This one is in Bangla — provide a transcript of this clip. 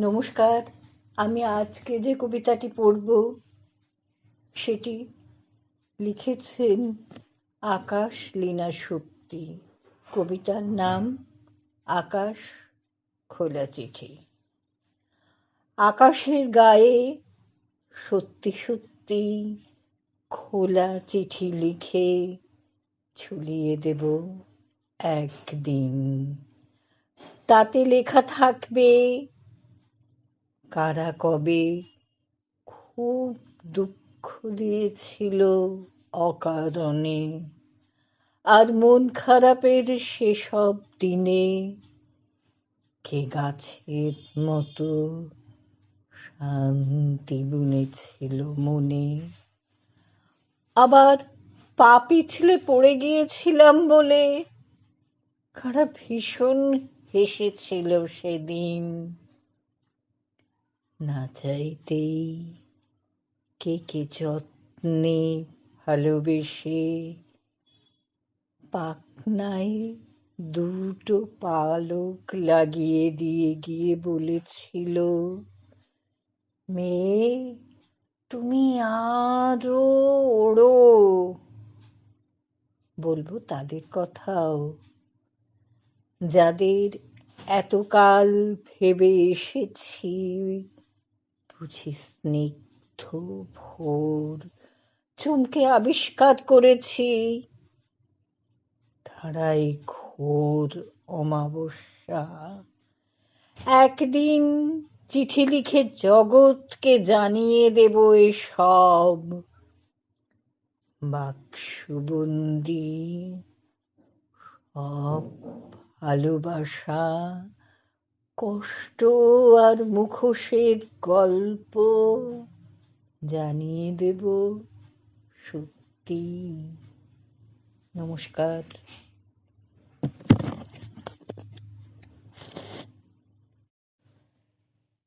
নমস্কার, আমি আজকে যে কবিতাটি পড়ব, সেটি লিখেছেন আকাশ লীনা শক্তি। কবিতার নাম আকাশ খোলা চিঠি। আকাশের গায়ে সত্যি সত্যি খোলা চিঠি লিখে ঝুলিয়ে দেব একদিন। তাতে লেখা থাকবে কারা কবে খুব দুঃখ দিয়েছিল অকারণে। আর মন খারাপের সেসব দিনে কে গাছের মতো শান্তি বুনেছিল মনে। আবার পা পিছলে পড়ে গিয়েছিলাম বলে কারা ভীষণ হেসেছিল সেদিন। না চাইতেই কে কে যত্নে ভালোবেসে পাখনায় দুটো পালক লাগিয়ে দিয়ে গিয়ে বলেছিল, মেয়ে, তুমি আরও ওড়ো। বলব তাদের কথাও। যাদের এতকাল ভেবে এসেছি বুঝি স্নিগ্ধ ভোর, চমকে আবিষ্কার করেছি। তারাই ঘোর অমাবস্যা। একদিন চিঠি লিখে জগৎকে জানিয়ে দেব এসব। বাক্সবন্দি, সব ভালোবাসা। কষ্ট আর মুখোশের গল্প জানিয়ে দেব সত্যি। নমস্কার।